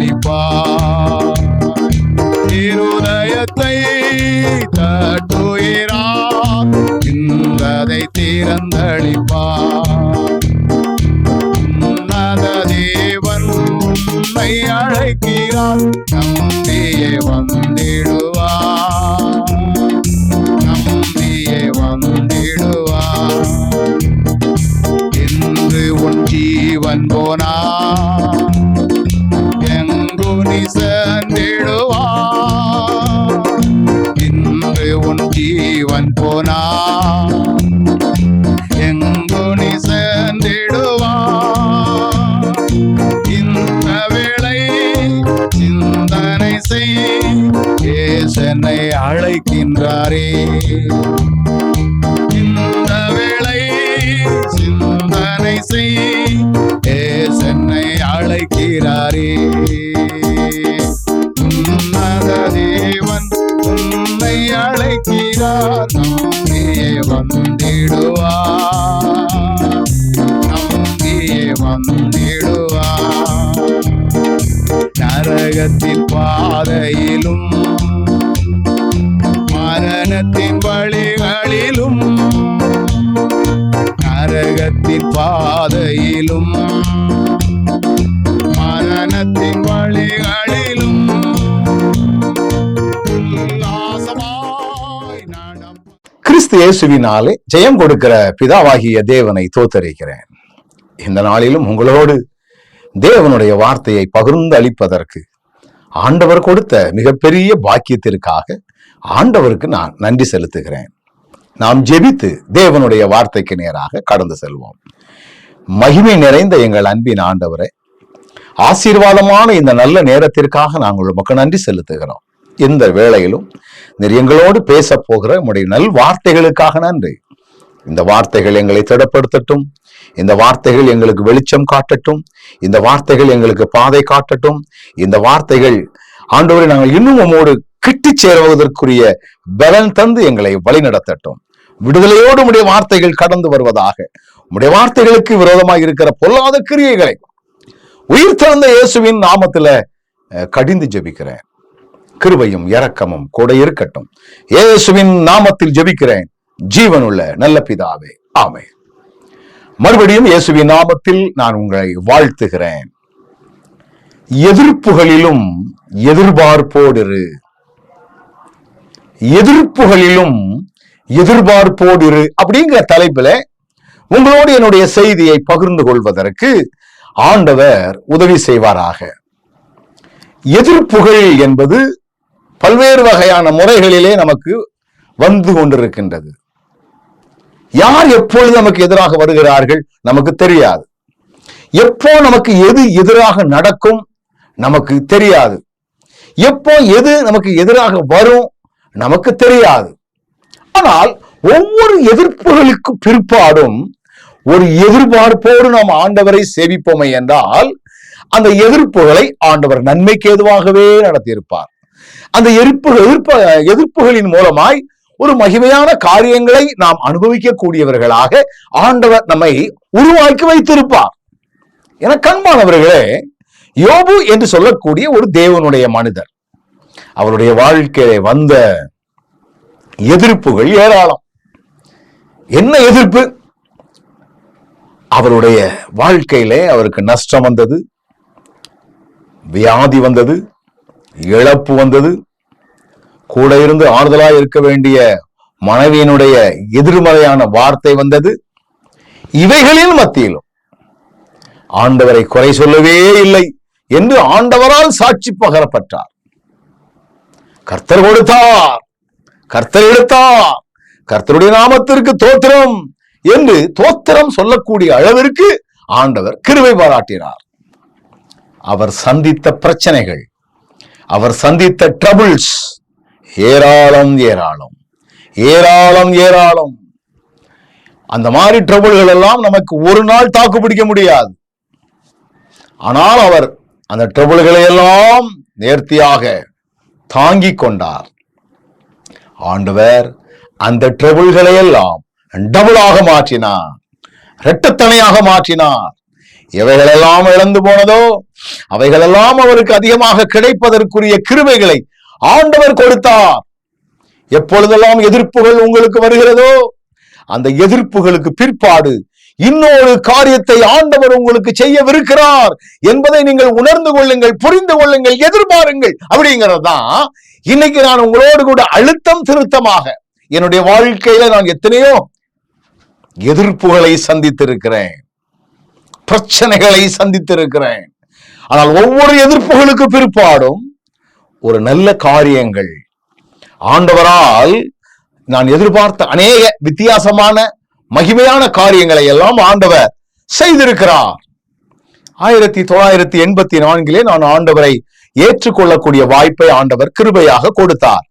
திறந்தளிப்பார் இருதயத்தை தட்டுகிறார் இந்ததை திறந்தளிப்பார் உன்னத தேவன் உன்னை அழைக்கிறார். see கிறிஸ்து இயேசுவினாலே ஜெயம் கொடுக்கிற பிதாவாகிய தேவனை தோத்தரிக்கிறேன். இந்த நாளிலும் உங்களோடு தேவனுடைய வார்த்தையை பகிர்ந்து அளிப்பதற்கு ஆண்டவர் கொடுத்த மிகப்பெரிய பாக்கியத்திற்காக ஆண்டவருக்கு நான் நன்றி செலுத்துகிறேன். நாம் ஜெபித்து தேவனுடைய வார்த்தைக்கு நேராக கடந்து செல்வோம். மகிமை நிறைந்த எங்கள் அன்பின் ஆண்டவரை ஆசீர்வாதமான இந்த நல்ல நேரத்திற்காக நாங்கள் உமக்கு நன்றி செலுத்துகிறோம். இந்த வேளையிலும் நெறியங்களோடு எங்களோடு பேச போகிற உம்முடைய நல் வார்த்தைகளுக்காக நன்றி. இந்த வார்த்தைகள் எங்களை திடப்படுத்தட்டும். இந்த வார்த்தைகள் எங்களுக்கு வெளிச்சம் காட்டட்டும். இந்த வார்த்தைகள் எங்களுக்கு பாதை காட்டட்டும். இந்த வார்த்தைகள் ஆண்டவரை நாங்கள் இன்னும் உம்மோடு கிட்டி சேருவதற்குரிய பலன் தந்து எங்களை வழிநடத்தட்டும். விடுதலையோடு உடைய வார்த்தைகள் கடந்து வருவதாக உடைய வார்த்தைகளுக்கு விரோதமாக இருக்கிற பொல்லாத கிரியைகளை உயிர் திறந்த இயேசுவின் நாமத்துல கடிந்து ஜெபிக்கிறேன். கிருபையும் இரக்கமும் கூட இருக்கட்டும். இயேசுவின் நாமத்தில் ஜெபிக்கிறேன். ஜீவனுள்ள நல்ல பிதாவே ஆமே மறுபடியும் இயேசுவின் நாமத்தில் நான் உங்களை வாழ்த்துகிறேன். எதிர்ப்புகளிலும் எதிர்பார்ப்போடிரு எதிர்ப்புகளிலும் எதிர்பார்ப்போடிரு அப்படிங்கிற தலைப்புல உங்களோடு என்னுடைய செய்தியை பகிர்ந்து கொள்வதற்கு ஆண்டவர் உதவி செய்வாராக. எதிர்ப்புகள் என்பது பல்வேறு வகையான முறைகளிலே நமக்கு வந்து கொண்டிருக்கின்றது. யார் எப்பொழுது நமக்கு எதிராக வருகிறார்கள் நமக்கு தெரியாது. எப்போ நமக்கு எது எதிராக நடக்கும் நமக்கு தெரியாது. எப்போ எது நமக்கு எதிராக வரும் நமக்கு தெரியாது. ஆனால் ஒவ்வொரு எதிர்ப்புகளுக்கு பிற்பாடும் ஒரு எதிர்பார்ப்போடு நாம் ஆண்டவரை சேவிப்போமே என்றால் அந்த எதிர்ப்புகளை ஆண்டவர் நன்மைக்கு ஏதுவாகவே நடத்தியிருப்பார். அந்த எதிர்ப்பு எதிர்ப்ப எதிர்ப்புகளின் மூலமாய் ஒரு மகிமையான காரியங்களை நாம் அனுபவிக்கக்கூடியவர்களாக ஆண்டவர் நம்மை உருவாக்கி வைத்திருப்பார். என கண்மானவர்களே யோபு என்று சொல்லக்கூடிய ஒரு தேவனுடைய மனிதர். அவருடைய வாழ்க்கையில வந்த எதிர்ப்புகள் ஏராளம். என்ன எதிர்ப்பு? அவருடைய வாழ்க்கையிலே அவருக்கு நஷ்டம் வந்தது வியாதி வந்தது இழப்பு வந்தது. கூட இருந்து ஆறுதலாய் இருக்க வேண்டிய மனைவியினுடைய எதிர்மறையான வார்த்தை வந்தது. இவைகளின் மத்தியிலும் ஆண்டவரை குறை சொல்லவே இல்லை என்று ஆண்டவரால் சாட்சி பகரப்பட்டார். கர்த்தர் கொடுத்தார். கர்த்தர் எடுத்தார். கர்த்தருடைய நாமத்திற்கு தோத்திரம் என்று தோத்திரம் சொல்லக்கூடிய அளவிற்கு ஆண்டவர் கிருவை பாராட்டினார். அவர் சந்தித்த பிரச்சனைகள் அவர் சந்தித்த ட்ரபிள்ஸ் ஏராளம் ஏராளம். ஏராளம் ஏராளம். அந்த மாதிரி ட்ரபிள்கள் எல்லாம் நமக்கு ஒரு நாள் தாக்கு பிடிக்க முடியாது. ஆனால் அவர் அந்த ட்ரபிள்களை எல்லாம் நேர்த்தியாக தாங்கிக் கொண்டார். ஆண்டவர் அந்த ட்ரபிள்களை எல்லாம் டபுளாக மாற்றினார். இரட்டத்தனையாக மாற்றினார். எவைகளெல்லாம் இழந்து போனதோ அவைகளெல்லாம் அவருக்கு அதிகமாக கிடைப்பதற்குரிய கிருமைகளை ஆண்டவர் கொடுத்தார். எப்பொழுதெல்லாம் எதிர்ப்புகள் உங்களுக்கு வருகிறதோ அந்த எதிர்ப்புகளுக்கு பிற்பாடு இன்னொரு காரியத்தை ஆண்டவர் உங்களுக்கு செய்யவிருக்கிறார் என்பதை நீங்கள் உணர்ந்து கொள்ளுங்கள் புரிந்து கொள்ளுங்கள் எதிர்பாருங்கள். அப்படிங்கிறது தான் இன்னைக்கு நான் உங்களோடு கூட அழுத்தம் திருத்தமாக என்னுடைய வாழ்க்கையில நான் எத்தனையோ எதிர்ப்புகளை சந்தித்திருக்கிறேன். பிரச்சனைகளை சந்தித்திருக்கிறேன். ஆனால் ஒவ்வொரு எதிர்ப்புகளுக்கு பிற்பாடும் ஒரு நல்ல காரியங்கள். ஆண்டவரால் நான் எதிர்பார்த்த அநேக வித்தியாசமான மகிமையான காரியங்களை எல்லாம் ஆண்டவர் செய்திருக்கிறார். ஆயிரத்தி தொள்ளாயிரத்தி எண்பத்தி நான்கிலே நான் ஆண்டவரை ஏற்றுக்கொள்ளக்கூடிய வாய்ப்பை ஆண்டவர் கிருபையாக கொடுத்தார்.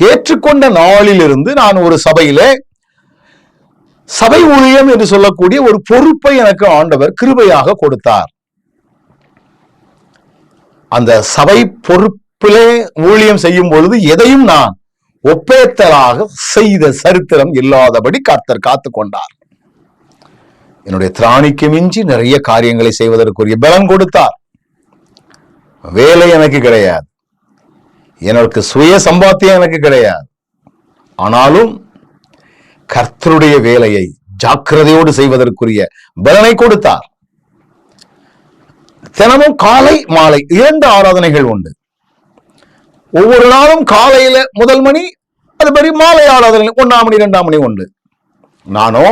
ஏற்றுக்கொண்ட நாளிலிருந்து நான் ஒரு சபையிலே சபை ஊழியம் என்று சொல்லக்கூடிய ஒரு பொறுப்பை எனக்கு ஆண்டவர் கிருபையாக கொடுத்தார். அந்த சபை பொறுப்பிலே ஊழியம் செய்யும் பொழுது எதையும் நான் ஒப்பேத்தலாக செய்த சரித்திரம் இல்லாதபடி கர்த்தர் காத்து கொண்டார். என்னுடைய திராணிக்கு மிஞ்சி நிறைய காரியங்களை செய்வதற்குரிய பலன் கொடுத்தார். வேலை எனக்கு கிடையாது. எனக்கு சுய சம்பாத்தியம் எனக்கு கிடையாது. ஆனாலும் கர்த்தருடைய வேலையை ஜாக்கிரதையோடு செய்வதற்குரிய பலனை கொடுத்தார். தினமும் காலை மாலை இரண்டு ஆராதனைகள் உண்டு. ஒவ்வொரு நாளும் காலையில முதல் மணி அது மாதிரி மாலை ஆராதனை ஒன்றாம் மணி இரண்டாம் மணி உண்டு. நானோ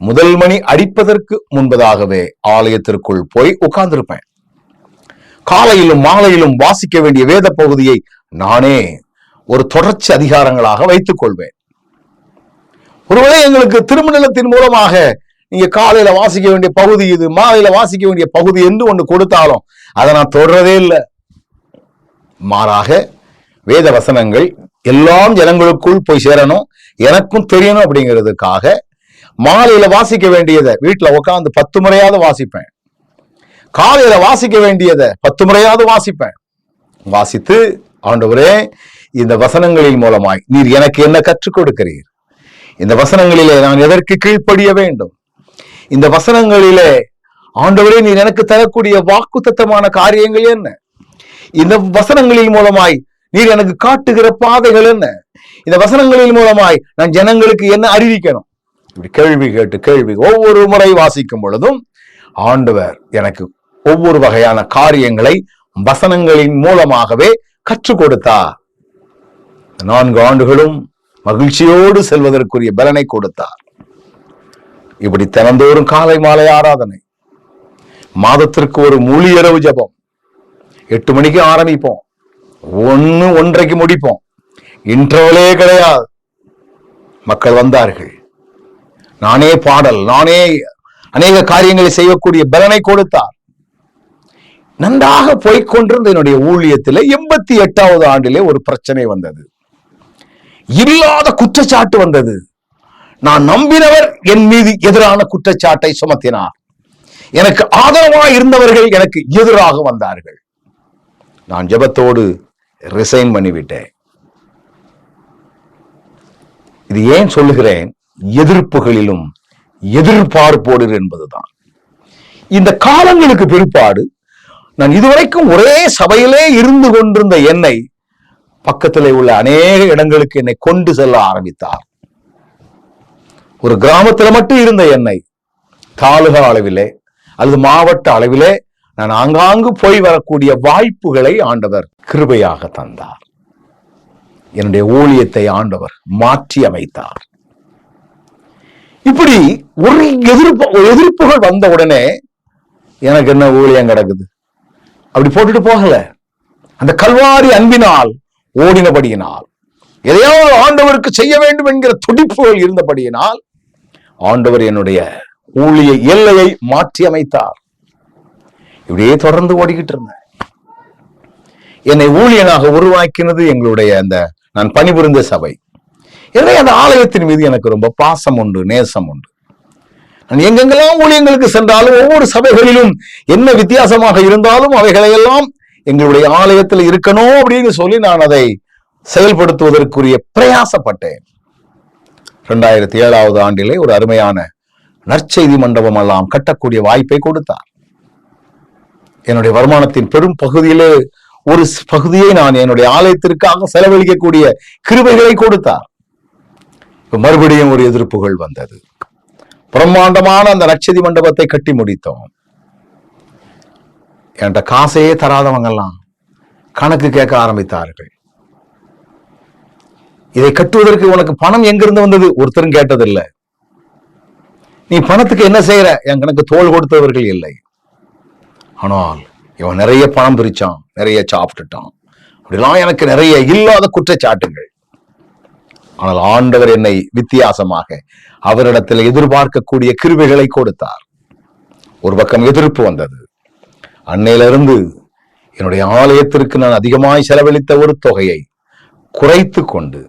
முதல் மணி அடிப்பதற்கு முன்பதாகவே ஆலயத்திற்குள் போய் உட்கார்ந்திருப்பேன். காலையிலும் மாலையிலும் வாசிக்க வேண்டிய வேத பகுதியை நானே ஒரு தொடர்ச்சி அதிகாரங்களாக வைத்துக் கொள்வேன். ஒருவேளை எங்களுக்கு திருமணத்தின் மூலமாக நீங்க காலையில வாசிக்க வேண்டிய பகுதி இது மாலையில வாசிக்க வேண்டிய பகுதி என்று ஒன்று கொடுத்தாலும் அதை நான் தொடரதே இல்லை. மாறாக வேத வசனங்கள் எல்லாம் ஜனங்களுக்குள் போய் சேரணும் எனக்கும் தெரியணும் அப்படிங்கிறதுக்காக மாலையில வாசிக்க வேண்டியதை வீட்டில் உட்காந்து பத்து முறையாவது வாசிப்பேன். காலையில வாசிக்க வேண்டியதை பத்து முறையாவது வாசிப்பேன். வாசித்து ஆண்டவரே இந்த வசனங்களின் மூலமாய் நீர் எனக்கு என்ன கற்றுக் கொடுக்கிறீர்? இந்த வசனங்களிலே நான் எதற்கு கீழ்ப்படிய வேண்டும்? இந்த வசனங்களிலே ஆண்டவரே நீ எனக்கு தரக்கூடிய வாக்குத்தத்தமான காரியங்கள் என்ன? இந்த வசனங்களின் மூலமாய் நீர் எனக்கு காட்டுகிற பாதைகள் என்ன? இந்த வசனங்களின் மூலமாய் நான் ஜனங்களுக்கு என்ன அறிவிக்கணும்? இப்படி கேள்வி கேட்டு கேள்வி ஒவ்வொரு முறை வாசிக்கும் பொழுதும் ஆண்டவர் எனக்கு ஒவ்வொரு வகையான காரியங்களை வசனங்களின் மூலமாகவே கற்றுக் கொடுத்தார். நான்கு ஆண்டுகளும் மகிழ்ச்சியோடு செல்வதற்குரிய பலனை கொடுத்தார். இப்படி தினந்தோறும் காலை மாலை ஆராதனை மாதத்திற்கு ஒரு முழு இரவு ஜபம் எட்டு மணிக்கு ஆரம்பிப்போம் ஒன்று ஒன்றைக்கு முடிப்போம். இன்டர்வலே கிடையாது. மக்கள் வந்தார்கள். நானே பாடல் நானே அநேக காரியங்களை செய்யக்கூடிய பலனை கொடுத்தார். நன்றாக போய்க்கொண்டிருந்த என்னுடைய ஊழியத்திலே எண்பத்தி எட்டாவது ஆண்டிலே ஒரு பிரச்சனை வந்தது. இல்லாத குற்றச்சாட்டு வந்தது. நான் நம்பினவர் என் மீது எதிரான குற்றச்சாட்டை சுமத்தினார். எனக்கு ஆதரவாக இருந்தவர்கள் எனக்கு எதிராக வந்தார்கள். நான் ஜெபத்தோடு ரிசைன் பண்ணிவிட்டேன். இது ஏன் சொல்லுகிறேன்? எதிர்ப்புகளிலும் எதிர்பார்ப்போடு என்பதுதான். இந்த காலங்களுக்கு பிற்பாடு நான் இதுவரைக்கும் ஒரே சபையிலே இருந்து கொண்டிருந்த என்னை பக்கத்தில் உள்ள அநேக இடங்களுக்கு என்னை கொண்டு செல்ல ஆரம்பித்தார். ஒரு கிராமத்துல மட்டும் இருந்த என்னை தாலுகா அளவிலே அல்லது மாவட்ட அளவிலே நான் ஆங்காங்கு போய் வரக்கூடிய வாய்ப்புகளை ஆண்டவர் கிருபையாக தந்தார். என்னுடைய ஊழியத்தை ஆண்டவர் மாற்றி அமைத்தார். இப்படி ஒரு எதிர்ப்பு எதிர்ப்புகள் வந்த உடனே எனக்கு என்ன ஊழியம் கிடக்குது? அப்படி போட்டுட்டு போகல. அந்த கல்வாரி அன்பினால் ஓடினபடியினால் எதையாவது ஆண்டவருக்கு செய்ய வேண்டும் என்கிற துடிப்புகள் இருந்தபடியினால் ஆண்டவர் என்னுடைய ஊழிய எல்லையை மாற்றி அமைத்தார். இப்படியே தொடர்ந்து ஓடிக்கிட்டு இருந்தேன். என்னை ஊழியனாக உருவாக்கினது எங்களுடைய அந்த நான் பணிபுரிந்த சபை. எனவே அந்த ஆலயத்தின் மீது எனக்கு ரொம்ப பாசம் உண்டு நேசம் உண்டு. நான் எங்கெங்கெல்லாம் ஊழியங்களுக்கு சென்றாலும் ஒவ்வொரு சபைகளிலும் என்ன வித்தியாசமாக இருந்தாலும் அவைகளையெல்லாம் எங்களுடைய ஆலயத்தில் இருக்கணும் அப்படின்னு சொல்லி நான் அதை செயல்படுத்துவதற்குரிய பிரயாசப்பட்டேன். ரெண்டாயிரத்தி ஏழாவது ஆண்டிலே ஒரு அருமையான நற்செய்தி மண்டபம் எல்லாம் கட்டக்கூடிய வாய்ப்பை கொடுத்தார். என்னுடைய வருமானத்தின் பெரும் பகுதியிலே ஒரு பகுதியை நான் என்னுடைய ஆலயத்திற்காக செலவழிக்கக்கூடிய கிருபைகளை கொடுத்தார். மறுபடியும் ஒரு எதிர்ப்புகள் வந்தது. பிரம்மாண்டமான அந்த நற்செய்தி மண்டபத்தை கட்டி முடித்தோம். என்கிட்ட காசையே தராதவங்கெல்லாம் கணக்கு கேட்க ஆரம்பித்தார்கள். இதை கட்டுவதற்கு உனக்கு பணம் எங்கிருந்து வந்தது? ஒருத்தரும் கேட்டதில்லை. நீ பணத்துக்கு என்ன செய்யற? என் கணக்கு தோல் கொடுத்தவர்கள் இல்லை. ஆனால் இவன் நிறைய பணம் பிரிச்சான் நிறைய சாப்பிட்டுட்டான். அப்படிலாம் எனக்கு நிறைய இல்லாத குற்றச்சாட்டுகள். ஆனால் ஆண்டவர் என்னை வித்தியாசமாக அவரிடத்தில் எதிர்பார்க்கக்கூடிய கிருவிகளை கொடுத்தார். ஒரு பக்கம் எதிர்ப்பு வந்தது அன்னையிலிருந்து என்னுடைய ஆலயத்திற்கு நான் அதிகமாய் செலவழித்த ஒரு தொகையை குறைத்து கொண்டு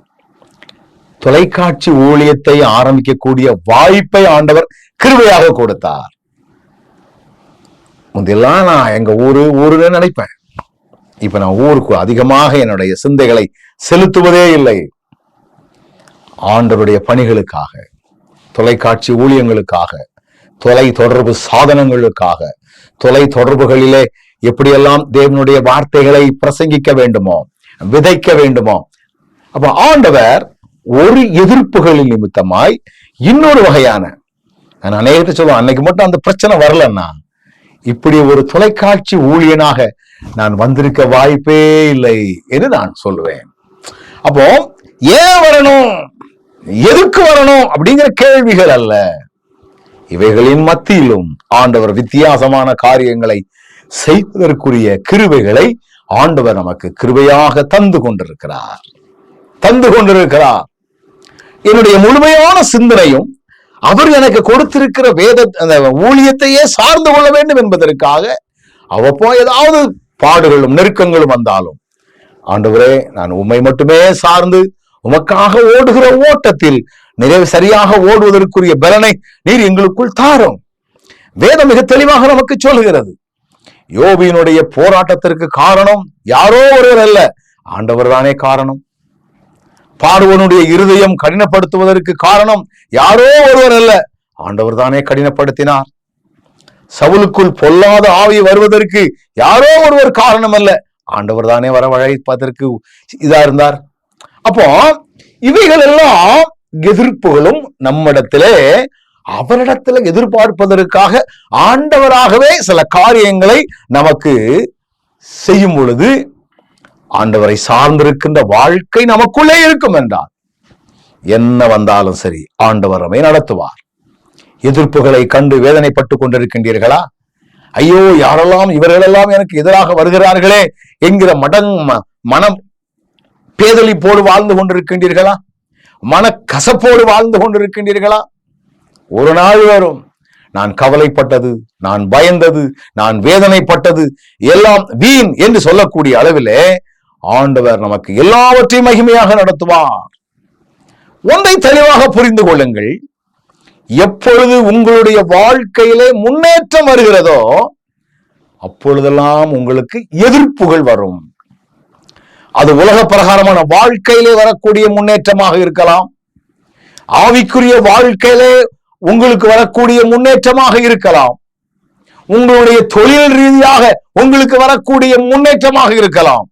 தொலைக்காட்சி ஊழியத்தை ஆரம்பிக்கக்கூடிய வாய்ப்பை ஆண்டவர் கிருபையாக கொடுத்தார். முந்தையெல்லாம் நான் எங்க ஊரு ஊருன்னு நினைப்பேன். இப்ப நான் ஊருக்கு அதிகமாக என்னுடைய சிந்தைகளை செலுத்துவதே இல்லை. ஆண்டவருடைய பணிகளுக்காக தொலைக்காட்சி ஊழியங்களுக்காக தொலை தொடர்பு சாதனங்களுக்காக தொலை தொடர்புகளிலே எப்படியெல்லாம் தேவனுடைய வார்த்தைகளை பிரசங்கிக்க வேண்டுமோ விதைக்க வேண்டுமோ. அப்ப ஆண்டவர் ஒரு எதிர்ப்புகளின் நிமித்தமாய் இன்னொரு வகையான நான் அநேகத்தை சொல்லுவேன் அன்னைக்கு மட்டும் அந்த பிரச்சனை வரலன்னா இப்படி ஒரு தொலைக்காட்சி ஊழியனாக நான் வந்திருக்க வாய்ப்பே இல்லை என்று நான் சொல்லுவேன். அப்போ ஏன் வரணும்? எதுக்கு வரணும்? அப்படிங்கிற கேள்விகள் அல்ல. இவைகளின் மத்தியிலும் ஆண்டவர் வித்தியாசமான காரியங்களை செய்வதற்குரிய கிருவைகளை ஆண்டவர் நமக்கு கிருவையாக தந்து கொண்டிருக்கிறார். தந்து கொண்டிருக்கிறார். என்னுடைய முழுமையான சிந்தனையும் அவர் எனக்கு கொடுத்திருக்கிற வேத அந்த ஊழியத்தையே சார்ந்து கொள்ள வேண்டும் என்பதற்காக அவ்வப்போ ஏதாவது பாடுகளும் நெருக்கங்களும் வந்தாலும் ஆண்டவரே நான் உம்மை மட்டுமே சார்ந்து உமக்காக ஓடுகிற ஓட்டத்தில் நிறைவு சரியாக ஓடுவதற்குரிய பலனை நீர் எங்களுக்குள் தாரும். வேதம் மிக தெளிவாக நமக்கு சொல்லுகிறது. யோபியினுடைய போராட்டத்திற்கு காரணம் யாரோ ஒருவர் அல்ல ஆண்டவர் தானே காரணம். பார்வனுடைய இருதயம் கடினப்படுத்துவதற்கு காரணம் யாரோ ஒருவர் அல்ல ஆண்டவர் தானே கடினப்படுத்தினார். சவுலுக்குள் பொல்லாத ஆவி வருவதற்கு யாரோ ஒருவர் காரணம் அல்ல ஆண்டவர் தானே வரவழைப்பதற்கு இதா இருந்தார். அப்போ இவைகள் எல்லாம் எதிர்ப்புகளும் நம்மிடத்திலே அவரிடத்துல எதிர்பார்ப்பதற்காக ஆண்டவராகவே சில காரியங்களை நமக்கு செய்யும் பொழுது ஆண்டவரை சார்ந்திருக்கின்ற வாழ்க்கை நமக்குள்ளே இருக்கும் என்றார். என்ன வந்தாலும் சரி ஆண்டவர் நடத்துவார். எதிர்ப்புகளை கண்டு வேதனைப்பட்டு கொண்டிருக்கின்றீர்களா? ஐயோ யாரெல்லாம் இவர்களெல்லாம் எனக்கு எதிராக வருகிறார்களே என்கிற மடங் ம- மனம் போடு வாழ்ந்து கொண்டிருக்கின்றீர்களா? மனக்கசப்போடு வாழ்ந்து கொண்டிருக்கின்றீர்களா? ஒரு நாள் வரும் நான் கவலைப்பட்டது நான் பயந்தது நான் வேதனைப்பட்டது எல்லாம் வீண் என்று சொல்லக்கூடிய அளவிலே ஆண்டவர் நமக்கு எல்லாவற்றையும் மகிமையாக நடத்துவார். ஒன்றை தெளிவாக புரிந்து கொள்ளுங்கள் எப்பொழுது உங்களுடைய வாழ்க்கையிலே முன்னேற்றம் வருகிறதோ அப்பொழுதெல்லாம் உங்களுக்கு எதிர்ப்புகள் வரும். அது உலக பிரகாரமான வாழ்க்கையிலே வரக்கூடிய முன்னேற்றமாக இருக்கலாம். ஆவிக்குரிய வாழ்க்கையிலே உங்களுக்கு வரக்கூடிய முன்னேற்றமாக இருக்கலாம். உங்களுடைய தொழில் ரீதியாக உங்களுக்கு வரக்கூடிய முன்னேற்றமாக இருக்கலாம்.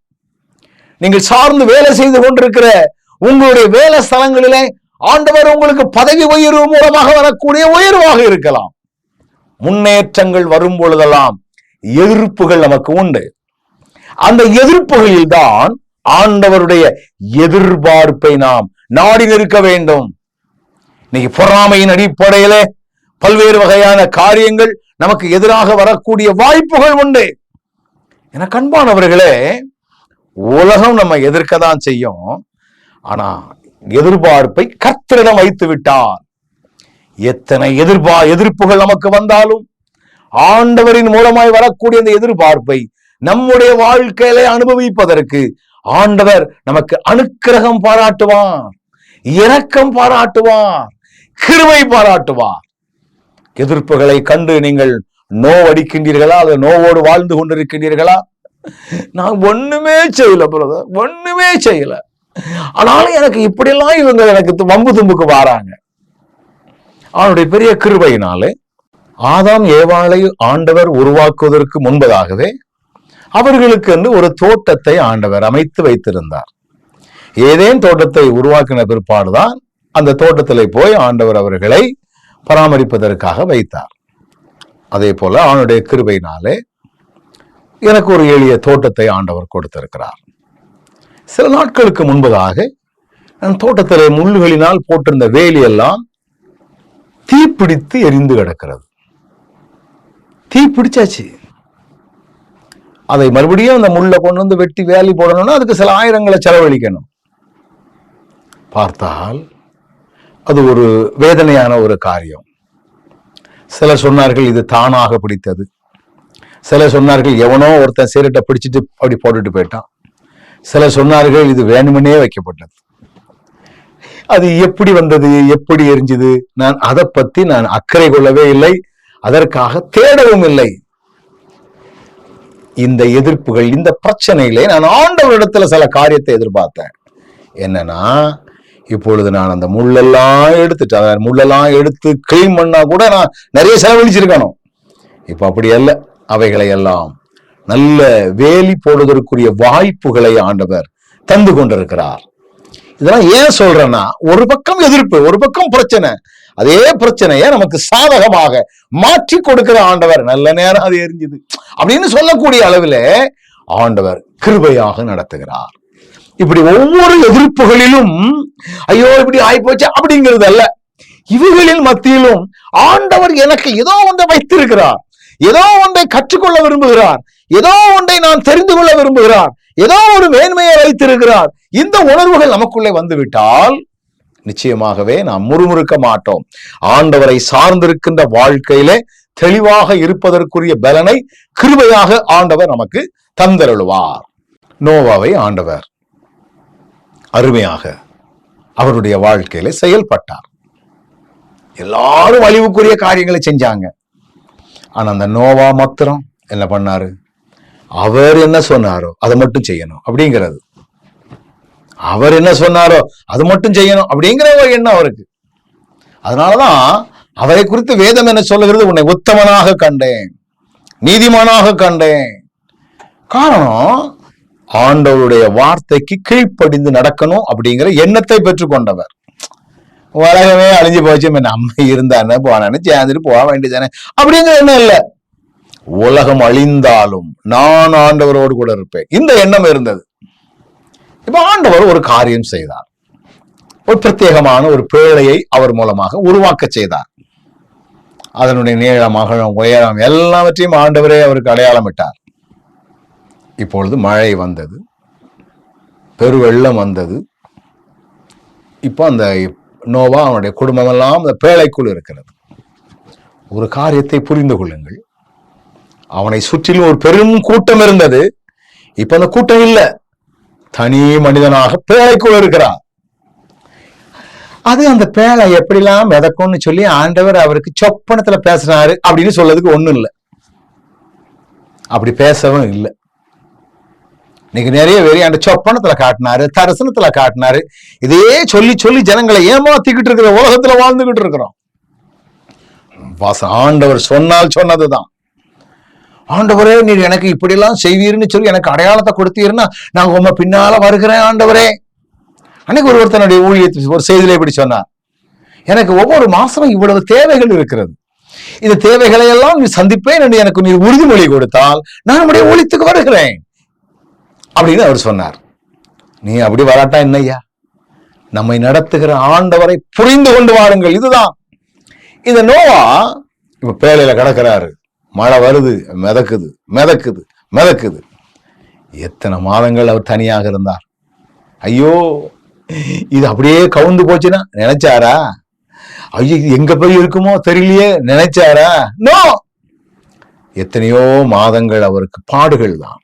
நீங்கள் சார்ந்து வேலை செய்து கொண்டிருக்கிற உங்களுடைய வேலை ஸ்தலங்களிலே ஆண்டவர் உங்களுக்கு பதவி உயர்வு மூலமாக வரக்கூடிய உயர்வாக இருக்கலாம். முன்னேற்றங்கள் வரும் பொழுதெல்லாம் எதிர்ப்புகள் நமக்கு உண்டு. அந்த எதிர்ப்புகளில் தான் ஆண்டவருடைய எதிர்பார்ப்பை நாம் நாடி நிற்க வேண்டும். இன்னைக்கு பொறாமையின் அடிப்படையிலே பல்வேறு வகையான காரியங்கள் நமக்கு எதிராக வரக்கூடிய வாய்ப்புகள் உண்டு. என கண்பானவர்களே உலகம் நம்ம எதிர்க்க தான் செய்யும். ஆனா எதிர்பார்ப்பை கர்த்தரிடம் வைத்து விட்டார் எத்தனை எதிர்பா எதிர்ப்புகள் நமக்கு வந்தாலும் ஆண்டவரின் மூலமாய் வரக்கூடிய அந்த எதிர்பார்ப்பை நம்முடைய வாழ்க்கையிலே அனுபவிப்பதற்கு ஆண்டவர் நமக்கு அனுக்கிரகம் பாராட்டுவார் இரக்கம் பாராட்டுவார் கிருமை பாராட்டுவார். எதிர்ப்புகளை கண்டு நீங்கள் நோவடிக்கின்றீர்களா? அது நோவோடு வாழ்ந்து கொண்டிருக்கின்றீர்களா? நான் ஒண்ணுமே செய்யல பிரதர் ஒண்ணுமே செய்யல. ஆனாலும் எனக்கு இப்படிலாம் இவங்க எனக்கு வம்பு தும்புக்கு வாராங்க. அவனுடைய பெரிய கிருபையினாலே ஆதாம் ஏவாளை ஆண்டவர் உருவாக்குவதற்கு முன்பதாகவே அவர்களுக்கு என்று ஒரு தோட்டத்தை ஆண்டவர் அமைத்து வைத்திருந்தார். ஏதேன் தோட்டத்தை உருவாக்கின பிற்பாடுதான் அந்த தோட்டத்திலே போய் ஆண்டவர் அவர்களை பராமரிப்பதற்காக வைத்தார். அதே போல அவனுடைய கிருபையினாலே எனக்கு ஒரு எளிய தோட்டத்தை ஆண்டவர் கொடுத்திருக்கிறார். சில நாட்களுக்கு முன்பதாக நான் தோட்டத்திலே முள்ளுகளினால் போட்டிருந்த வேலியெல்லாம் தீப்பிடித்து எரிந்து கிடக்கிறது. தீ பிடிச்சாச்சு. அதை மறுபடியும் அந்த முள்ளை கொண்டு வந்து வெட்டி வேலி போடணும்னா அதுக்கு சில ஆயிரங்களை செலவழிக்கணும். பார்த்தால் அது ஒரு வேதனையான ஒரு காரியம். சிலர் சொன்னார்கள் இது தானாக பிடித்தது. சிலர் சொன்னார்கள் எவனோ ஒருத்தன் சீரட்டை பிடிச்சிட்டு அப்படி போட்டுட்டு போயிட்டான். சிலர் சொன்னார்கள் இது வேணுமனே வைக்கப்பட்டது. அது எப்படி வந்தது? எப்படி எரிஞ்சது? நான் அதை பத்தி நான் அக்கறை கொள்ளவே இல்லை. அதற்காக தேடவும் இல்லை. இந்த எதிர்ப்புகள் இந்த பிரச்சனையிலே நான் ஆண்டவரிடத்துல சில காரியத்தை எதிர்பார்த்தேன். என்னன்னா இப்பொழுது நான் அந்த முள்ளெல்லாம் எடுத்துட்டு அதை முள்ளெல்லாம் எடுத்து கிளீன் பண்ணா கூட நான் நிறைய செலவழிச்சிருக்கணும். இப்ப அப்படி அல்ல. அவைகளை எல்லாம் நல்ல வேலி போடுவதற்குரிய வாய்ப்புகளை ஆண்டவர் தந்து கொண்டிருக்கிறார். இதெல்லாம் ஏன் சொல்றேன்னா ஒரு பக்கம் எதிர்ப்பு ஒரு பக்கம் பிரச்சனை. அதே பிரச்சனையை நமக்கு சாதகமாக மாற்றி கொடுக்கிற ஆண்டவர். நல்ல நேரம் அது எரிஞ்சுது. அப்படின்னு சொல்லக்கூடிய அளவில் ஆண்டவர் கிருபையாக நடத்துகிறார். இப்படி ஒவ்வொரு எதிர்ப்புகளிலும் ஐயோ இப்படி ஆயிப்போச்சு அப்படிங்கிறது அல்ல இவைகளின் மத்தியிலும் ஆண்டவர் எனக்கு ஏதோ ஒன்றை வைத்திருக்கிறார். ஏதோ ஒன்றை கற்றுக்கொள்ள விரும்புகிறார். ஏதோ ஒன்றை நான் தெரிந்து கொள்ள விரும்புகிறார். ஏதோ ஒரு மேன்மையை வைத்திருக்கிறார். இந்த உணர்வுகள் நமக்குள்ளே வந்துவிட்டால் நிச்சயமாகவே நாம் முறுமுறுக்க மாட்டோம். ஆண்டவரை சார்ந்திருக்கின்ற வாழ்க்கையிலே தெளிவாக இருப்பதற்குரிய பலனை கிருபையாக ஆண்டவர் நமக்கு தந்தருளுவார். நோவாவை ஆண்டவர் அருமையாக அவருடைய வாழ்க்கையில செயல்பட்டார். எல்லாரும் அழிவுக்குரிய காரியங்களை செஞ்சாங்க. ஆனா அந்த நோவா மாத்திரம் என்ன பண்ணாரு? அவர் என்ன சொன்னாரோ அதை மட்டும் செய்யணும் அப்படிங்கிறது. அவர் என்ன சொன்னாரோ அது மட்டும் செய்யணும் அப்படிங்கிற ஒரு எண்ணம் அவருக்கு. அதனாலதான் அவரை குறித்து வேதம் என்ன சொல்லுகிறது உன்னை உத்தமனாக கண்டேன் நீதிமானாக கண்டேன். காரணம் ஆண்டவருடைய வார்த்தைக்கு கீழ்ப்படிந்து நடக்கணும் அப்படிங்கிற எண்ணத்தை பெற்றுக்கொண்டவர் உலகமே அழிஞ்சு போச்சு நம்ம இருந்தானே போனானு சேர்ந்துட்டு போக வேண்டியதானே அப்படிங்கிற எண்ணம் இல்லை. உலகம் அழிந்தாலும் நான் ஆண்டவரோடு கூட இருப்பேன். இந்த எண்ணம் இருந்தது. இப்ப ஆண்டவர் ஒரு காரியம் செய்தார். ஒரு பிரத்யேகமான ஒரு பேழையை அவர் மூலமாக உருவாக்க செய்தார். அதனுடைய நீளம் அகலம் உயரம் எல்லாவற்றையும் ஆண்டவரே அவருக்கு அடையாளமிட்டார். இப்பொழுது மழை வந்தது. பெருவெள்ளம் வந்தது. இப்போ அந்த நோவா அவனுடைய குடும்பம் எல்லாம் அந்த பேழைக்குள் இருக்கிறது. ஒரு காரியத்தை புரிந்து கொள்ளுங்கள். அவனை சுற்றிலும் ஒரு பெரும் கூட்டம் இருந்தது. இப்ப அந்த கூட்டம் இல்லை. தனி மனிதனாக பேழைக்குள் இருக்கிறான். அது அந்த பேழை எப்படிலாம் விதக்கும்னு சொல்லி ஆண்டவர் அவருக்கு சொப்பனத்துல பேசினாரு அப்படின்னு சொல்றதுக்கு ஒண்ணும் இல்லை. அப்படி பேசவும் இல்லை. இன்னைக்கு நிறைய பேர் அந்த சொப்பனத்துல காட்டினாரு தரிசனத்துல காட்டினாரு. இதே சொல்லி சொல்லி ஜனங்களை ஏமாத்திக்கிட்டு இருக்கிற உலகத்துல வாழ்ந்துகிட்டு இருக்கிறோம். ஆண்டவர் சொன்னால் சொன்னதுதான். ஆண்டவரே நீர் எனக்கு இப்படியெல்லாம் செய்வீர்னு சொல்லி எனக்கு அடையாளத்தை கொடுத்தீர்னா நான் உங்க பின்னால வருகிறேன் ஆண்டவரே. அன்னைக்கு ஒரு ஒருத்தனுடைய ஊழியத்தை ஒரு செய்தியில இப்படி சொன்னார். எனக்கு ஒவ்வொரு மாசமும் இவ்வளவு தேவைகள் இருக்கிறது. இந்த தேவைகளை எல்லாம் நீ சந்திப்பேன் என்று எனக்கு நீ உறுதிமொழி கொடுத்தால் நான் நம்முடைய ஊழியத்துக்கு வருகிறேன் அப்படின்னு அவர் சொன்னார். நீ அப்படி வராட்டா என்னய்யா? நம்மை நடத்துகிற ஆண்டவரை புரிந்து கொண்டு வாருங்கள். இதுதான். இந்த நோவா இப்ப பேழையில கிடக்கிறாரு. மழை வருது மிதக்குது மிதக்குது மிதக்குது. எத்தனை மாதங்கள் அவர் தனியாக இருந்தார். ஐயோ இது அப்படியே கவுந்து போச்சுன்னா நினைச்சாரா? ஐயோ இது எங்க போய் இருக்குமோ தெரியலையே நினைச்சாரா? நோ எத்தனையோ மாதங்கள் அவருக்கு பாடுகள் தான்.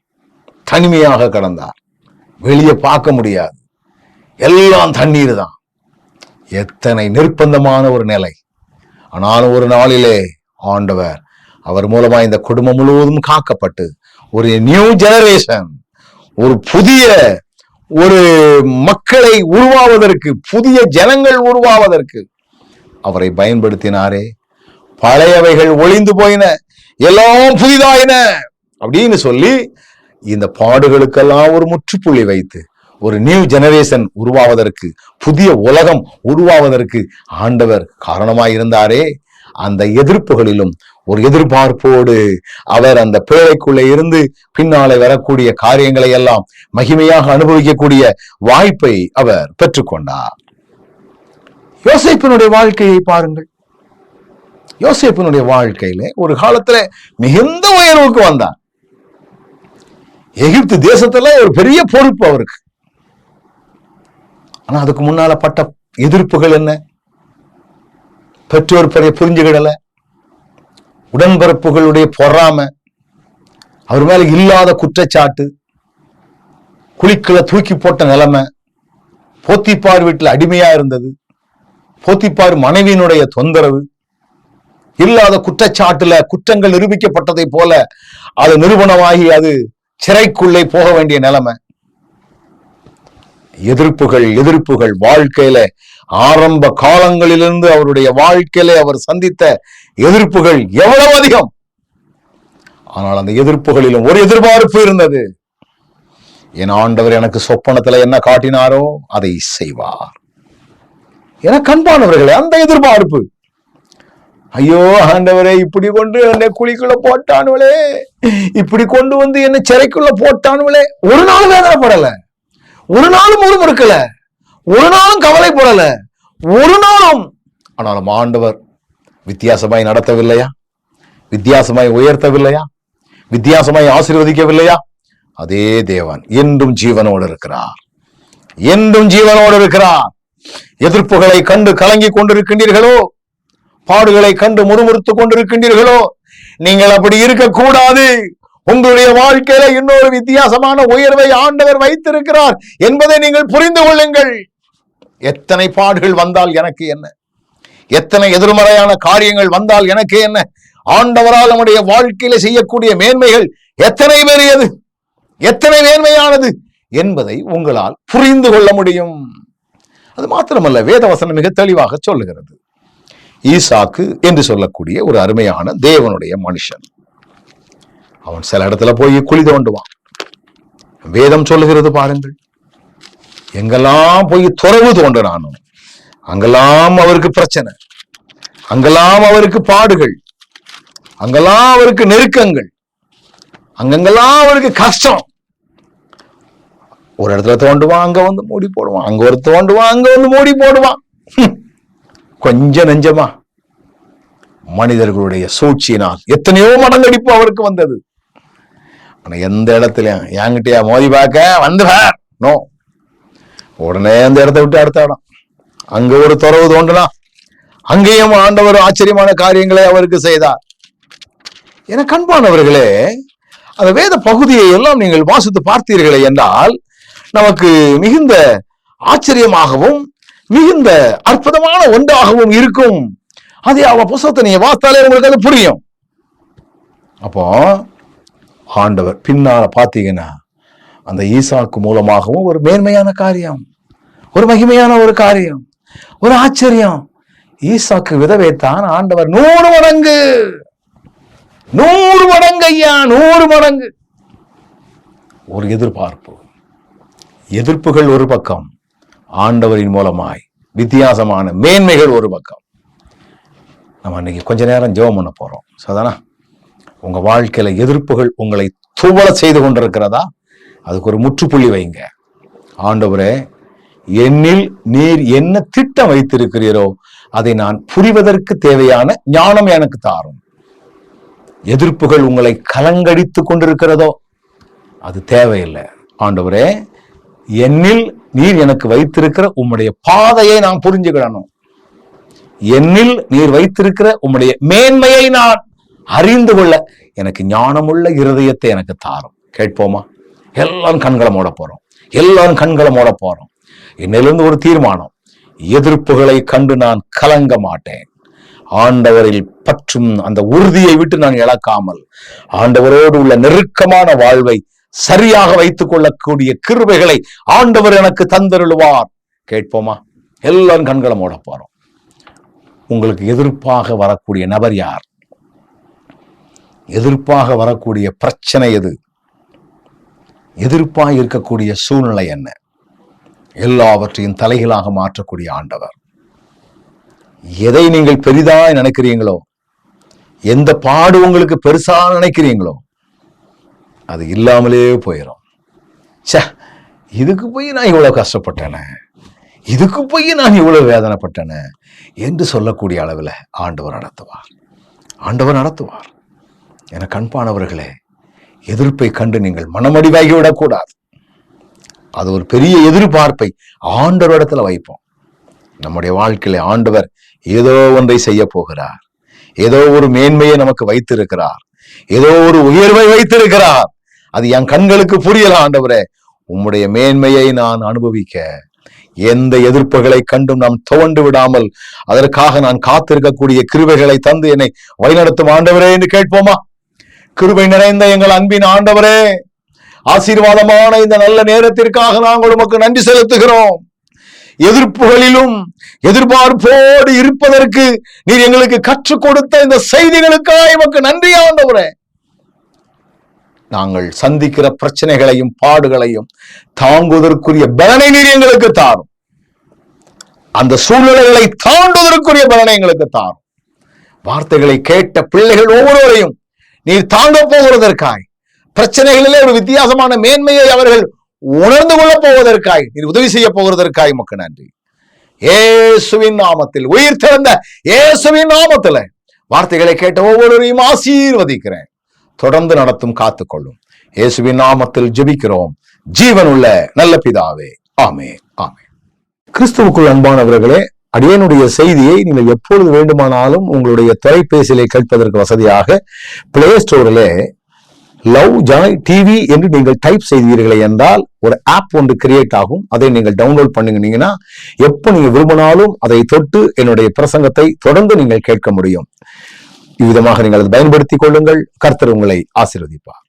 தனிமையாக கடந்தார். வெளியே பார்க்க முடியாது. எல்லாம் தண்ணீர் தான். எத்தனை நிர்பந்தமான ஒரு நிலை. ஆனாலும் ஒரு நாளிலே ஆண்டவர் அவர் மூலமா இந்த குடும்பம் முழுவதும் காக்கப்பட்டு ஒரு நியூ ஜெனரேஷன் ஒரு புதிய ஒரு மக்களை உருவாவதற்கு புதிய ஜனங்கள் உருவாவதற்கு அவரை பயன்படுத்தினாரே. பழையவைகள் ஒளிந்து போயின எல்லாம் புதிதாயின அப்படின்னு சொல்லி இந்த பாடுகளுக்கெல்லாம் ஒரு முற்றுப்புள்ளி வைத்து ஒரு நியூ ஜெனரேஷன் உருவாவதற்கு புதிய உலகம் உருவாவதற்கு ஆண்டவர் காரணமாயிருந்தாரே. அந்த எதிர்ப்புகளிலும் ஒரு எதிர்பார்ப்போடு அவர் அந்த பேழைக்குள்ளே இருந்து பின்னாலே வரக்கூடிய காரியங்களை எல்லாம் மகிமையாக அனுபவிக்கக்கூடிய வாய்ப்பை அவர் பெற்றுக்கொண்டார். யோசிப்பினுடைய வாழ்க்கையை பாருங்கள். யோசிப்பினுடைய வாழ்க்கையில ஒரு காலத்துல மிகுந்த உயர்வுக்கு வந்தார் எகிப்து தேசத்துல ஒரு பெரிய பொறுப்பு அவருக்கு. ஆனா அதுக்கு முன்னால பட்ட எதிர்ப்புகள் என்ன? பெற்றோர் பெரிய புரிஞ்சுகிடல உடன்பிறப்புகளுடைய பொறாம அவர் மேல இல்லாத குற்றச்சாட்டு குழிக்குள்ள தூக்கி போட்ட நிலைமை போத்திப்பார் வீட்டுல அடிமையா இருந்தது போத்திப்பார் மனைவியினுடைய தொந்தரவு இல்லாத குற்றச்சாட்டுல குற்றங்கள் நிரூபிக்கப்பட்டதை போல அது நிரூபணமாகி அது சிறைக்குள்ளே போக வேண்டிய நிலைமை. எதிர்ப்புகள் எதிர்ப்புகள் வாழ்க்கையில ஆரம்ப காலங்களிலிருந்து அவருடைய வாழ்க்கையில அவர் சந்தித்த எதிர்ப்புகள் எவ்வளவு அதிகம்? ஆனால் அந்த எதிர்ப்புகளிலும் ஒரு எதிர்பார்ப்பு இருந்தது. என் ஆண்டவர் எனக்கு சொப்பனத்துல என்ன காட்டினாரோ அதை செய்வார். என கண்பானவர்களே அந்த எதிர்பார்ப்பு. ஐயோ ஆண்டவரே இப்படி கொண்டு என்னை குழிக்குள்ள போட்டானுவளே. இப்படி கொண்டு வந்து என்னை சிறைக்குள்ள போட்டானுவளே. ஒரு நாள் வேதனைப்படல. ஒரு நாளும் முறுமுறுக்கல. ஒரு நாளும் கவலைப்படல. ஒரு நாளும். ஆனாலும் ஆண்டவர் வித்தியாசமாய் நடத்தவில்லையா? வித்தியாசமாய் உயர்த்தவில்லையா? வித்தியாசமாய் ஆசீர்வதிக்கவில்லையா? அதே தேவன் என்றும் ஜீவனோடு இருக்கிறார். என்றும் ஜீவனோடு இருக்கிறார். எதிர்ப்புகளை கண்டு கலங்கி கொண்டிருக்கின்றீர்களோ? பாடுகளை கண்டு முறுமுறுத்துக் கொண்டிருக்கின்றீர்களோ? நீங்கள் அப்படி இருக்கக்கூடாது. உங்களுடைய வாழ்க்கையில இன்னொரு வித்தியாசமான உயர்வை ஆண்டவர் வைத்திருக்கிறார் என்பதை நீங்கள் புரிந்து கொள்ளுங்கள். எத்தனை பாடுகள் வந்தால் எனக்கு என்ன? எத்தனை எதிர்மறையான காரியங்கள் வந்தால் எனக்கு என்ன? ஆண்டவரால் நம்முடைய வாழ்க்கையில செய்யக்கூடிய மேன்மைகள் எத்தனை பெரியது எத்தனை மேன்மையானது என்பதை உங்களால் புரிந்து கொள்ள முடியும். அது மாத்திரமல்ல வேதவசனம் மிக தெளிவாக சொல்லுகிறது. ஈசாக்கு என்று சொல்லக்கூடிய ஒரு அருமையான தேவனுடைய மனுஷன். அவன் சில இடத்துல போய் குழி தோண்டுவான். வேதம் சொல்லுகிறது பாருங்கள். எங்கெல்லாம் போய் துறவு தோன்றினானோ அங்கெல்லாம் அவருக்கு பிரச்சனை. அங்கெல்லாம் அவருக்கு பாடுகள். அங்கெல்லாம் அவருக்கு நெருக்கங்கள். அங்கங்கெல்லாம் அவருக்கு கஷ்டம். ஒரு இடத்துல தோண்டுவான் அங்க வந்து மூடி போடுவான். அங்க ஒரு தோண்டுவான் அங்க வந்து மூடி போடுவான். கொஞ்சம் நெஞ்சமா. மனிதர்களுடைய சூழ்ச்சியினால் எத்தனையோ மடங்கடிப்பு அவருக்கு வந்தது. ஆனா எந்த இடத்துலயும் என்கிட்டயா மோதி பார்க்க? வந்து நோ. உடனே அந்த இடத்த விட்டு அடுத்த இடம். அங்க ஒரு துறவு தோண்டலாம் அங்கேயும் ஆண்டவர் ஆச்சரியமான காரியங்களை அவருக்கு செய்தார். என கண்பானவர்களே அந்த வேத பகுதியை எல்லாம் நீங்கள் வாசித்து பார்த்தீர்களே என்றால் நமக்கு மிகுந்த ஆச்சரியமாகவும் மிகுந்த அற்புதமான ஒன்றாகவும் இருக்கும். அது அவ புஸ்தகத்தை நீங்க வாசித்தாலே உங்களுக்கு அது புரியும். அப்போ ஆண்டவர் பின்னால பார்த்தீங்கன்னா அந்த ஈசாக்கு மூலமாகவும் ஒரு மேன்மையான காரியம் ஒரு மகிமையான ஒரு காரியம். ஒரு ஆச்சரியம். ஈசாக்கு விதவைத்தான் ஆண்டவர் நூறு மடங்கு. நூறு மடங்கு ஐயா நூறு மடங்கு. ஒரு எதிர்பார்ப்பு. எதிர்ப்புகள் ஒரு பக்கம் ஆண்டவரின் மூலமாய் வித்தியாசமான மேன்மைகள் ஒரு பக்கம். நம்ம அன்னைக்கு கொஞ்ச நேரம் ஜெபம் பண்ண போறோம். சதானா உங்க வாழ்க்கையில எதிர்ப்புகள் உங்களை துவள செய்து கொண்டிருக்கிறதா? அதுக்கு ஒரு முற்றுப்புள்ளி வைங்க. ஆண்டவரே என்னில் நீர் என்ன திட்டம் வைத்திருக்கிறீரோ அதை நான் புரிவதற்கு தேவையான ஞானம் எனக்கு தாரும். எதிர்ப்புகள் உங்களை கலங்கடித்து கொண்டிருக்கிறதோ அது தேவையில்லை. ஆண்டவரே என்னில் நீர் எனக்கு வைத்திருக்கிற உம்முடைய பாதையை நான் புரிஞ்சுக்கிடணும். என்னில் நீர் வைத்திருக்கிற உம்முடைய மேன்மையை நான் அறிந்து கொள்ள எனக்கு ஞானமுள்ள இருதயத்தை எனக்கு தாரும். கேட்போமா? எல்லாரும் கண்களை மூட போறோம். எல்லாரும் கண்களை மூட போறோம். என்னிலிருந்து ஒரு தீர்மானம். எதிர்ப்புகளை கண்டு நான் கலங்க மாட்டேன். ஆண்டவரில் பற்றும் அந்த உறுதியை விட்டு நான் இழக்காமல் ஆண்டவரோடு உள்ள நெருக்கமான வாழ்வை சரியாக வைத்துக் கொள்ளக்கூடிய கிருபைகளை ஆண்டவர் எனக்கு தந்தருளுவார். கேட்போமா? எல்லாரும் கண்களை மூட போறோம். உங்களுக்கு எதிர்ப்பாக வரக்கூடிய நபர் யார்? எதிர்ப்பாக வரக்கூடிய பிரச்சனை எது? எதிர்ப்பாக இருக்கக்கூடிய சூழ்நிலை என்ன? எல்லாவற்றையும் தலைகளாக மாற்றக்கூடிய ஆண்டவர். எதை நீங்கள் பெரிதாய் நினைக்கிறீங்களோ எந்த பாடு உங்களுக்கு பெருசா நினைக்கிறீங்களோ அது இல்லாமலே போயிடும் சே இதுக்கு போய் நான் இவ்வளோ கஷ்டப்பட்டேனே இதுக்கு போய் நான் இவ்வளோ வேதனைப்பட்டேனே என்று சொல்லக்கூடிய அளவில் ஆண்டவர் நடத்துவார். ஆண்டவர் நடத்துவார். என கண்பானவர்களே எதிர்ப்பை கண்டு நீங்கள் மனமடிவாகி விடக்கூடாது அது ஒரு பெரிய எதிர்பார்ப்பை ஆண்டவரிடத்துல வைப்போம். நம்முடைய வாழ்க்கையில ஆண்டவர் ஏதோ ஒன்றை செய்ய போகிறார். ஏதோ ஒரு மேன்மையை நமக்கு வைத்திருக்கிறார். ஏதோ ஒரு உயர்வை வைத்திருக்கிறார். அது என் கண்களுக்கு புரியல ஆண்டவரே. உம்முடைய மேன்மையை நான் அனுபவிக்க எந்த எதிர்ப்புகளை கண்டும் நாம் துவண்டு விடாமல் அதற்காக நான் காத்திருக்கக்கூடிய கிருவைகளை தந்து என்னை வழிநடத்தும் ஆண்டவரே என்று கேட்போமா? கிருபை நிறைந்த எங்கள் அன்பின் ஆண்டவரே. ஆசீர்வாதமான இந்த நல்ல நேரத்திற்காக நாங்கள் உமக்கு நன்றி செலுத்துகிறோம். எதிர்ப்புகளிலும் எதிர்பார்ப்போடு இருப்பதற்கு நீர் எங்களுக்கு கற்றுக் கொடுத்த இந்த செய்திகளுக்காக எமக்கு நன்றி ஆண்டவரே. நாங்கள் சந்திக்கிற பிரச்சனைகளையும் பாடுகளையும் தாங்குவதற்குரிய பலனை நீர் எங்களுக்கு தாரும். அந்த சூழ்நிலைகளை தாண்டுவதற்குரிய பலனை எங்களுக்கு தாரும். வார்த்தைகளை கேட்ட பிள்ளைகள் ஒவ்வொருவரையும் நீர் தாங்க போகிறதற்காய். பிரச்சனைகளிலே ஒரு வித்தியாசமான மேன்மையை அவர்கள் உணர்ந்து கொள்ளப் போவதற்காய் நீர் உதவி செய்ய போகிறதற்காய் மக்கள் நன்றி. இயேசுவின் நாமத்தில் உயிர் திறந்த இயேசுவின் நாமத்துல வார்த்தைகளை கேட்ட ஒவ்வொருவரையும் ஆசீர்வதிக்கிறேன். தொடர்ந்து நடத்தும் காத்துக்கொள்ளும். இயேசுவின் நாமத்தில் ஜெபிக்கிறோம். ஜீவனுள்ள நல்ல பிதாவே ஆமே ஆமே கிறிஸ்துவுக்குள் அன்பானவர்களே அடியனுடைய செய்தியை நீங்கள் எப்பொழுது வேண்டுமானாலும் உங்களுடைய தொலைபேசியிலே கேட்பதற்கு வசதியாக பிளே ஸ்டோரிலே லவ் ஜாய் டிவி என்று நீங்கள் டைப் செய்தீர்களே என்றால் ஒரு ஆப் ஒன்று கிரியேட் ஆகும். அதை நீங்கள் டவுன்லோட் பண்ணுங்கன்னா எப்போ நீங்க விரும்பினாலும் அதை தொட்டு என்னுடைய பிரசங்கத்தை தொடர்ந்து நீங்கள் கேட்க முடியும். இவ்விதமாக நீங்கள் அதை பயன்படுத்திக் கொள்ளுங்கள். கர்த்தர் உங்களை ஆசீர்வதிப்பார்.